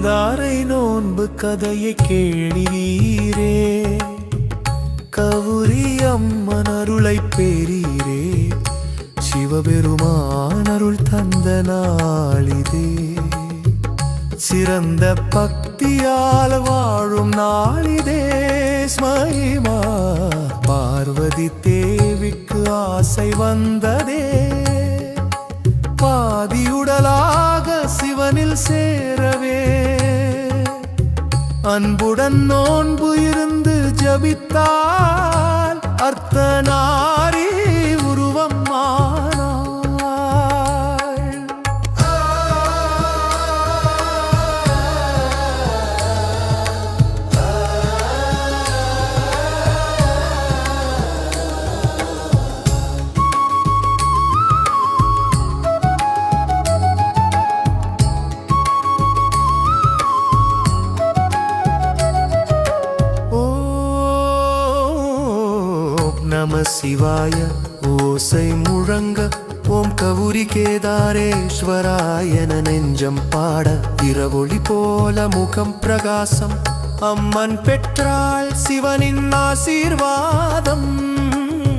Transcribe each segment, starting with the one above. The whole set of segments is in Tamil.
நோன்பு கதையை கேளீரே கவுரி அம்மன் அருளை பெறீரே. சிவபெருமான் அருள் தந்த நாளிதே. சிறந்த பக்தியால் வாழும் நாளிதே ஸ்மரிமா. பார்வதி தேவிக்கு ஆசை வந்ததே. பாதியுடலாக சிவனில் சேர அன்புடன் நோன்பு இருந்து ஜபித்தால் அர்த்தனா நம சிவாய. ஓசை முழங்க ஓம் கவுரி கேதாரேஸ்வராயன நெஞ்சம் பாட. இரவொளி போல முகம் பிரகாசம். அம்மன் பெற்றாள் சிவனின் ஆசீர்வாதம்.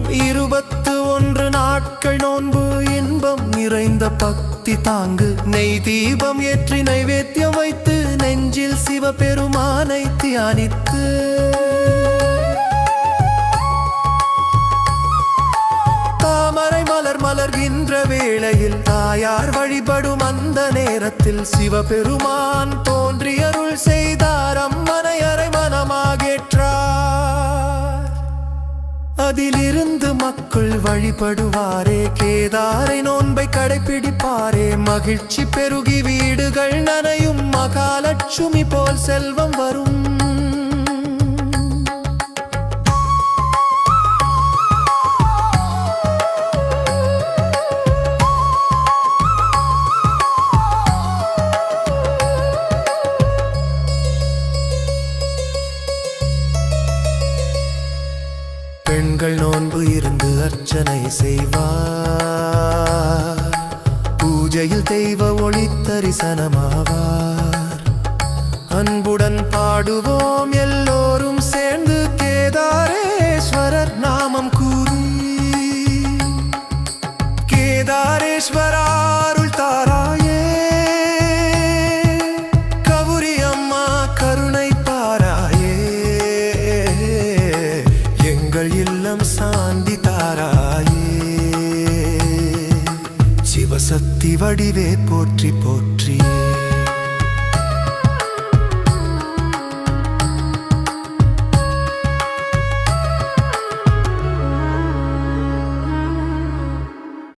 இருபத்து ஒன்று நாட்கள் நோன்பு இன்பம் நிறைந்த பக்தி தாங்கு. நெய் தீபம் ஏற்றி நைவேத்தியம் வைத்து நெஞ்சில் சிவபெருமானை தியானித்து மலர் வேளையில் தாயார் வழிபடும் அந்த நேரத்தில் சிவபெருமான் தோன்றி அருள் செய்தார் அம்மனை அரை மனமாகேற்றார் அதிலிருந்து மக்கள் வழிபடுவாரே கேதாரை நோன்பை கடைபிடிப்பாரே மகிழ்ச்சி பெருகி வீடுகள் நனையும் மகாலட்சுமி போல் செல்வம் வரும். பெண்கள் நோன்பு இருந்து அர்ச்சனை செய்வார். பூஜையில் தெய்வ ஒளி தரிசனமாவார். அன்புடன் பாடுவோம் எங்கள் சாந்தி தாராயே. சிவசக்தி வடிவே போற்றி போற்றி.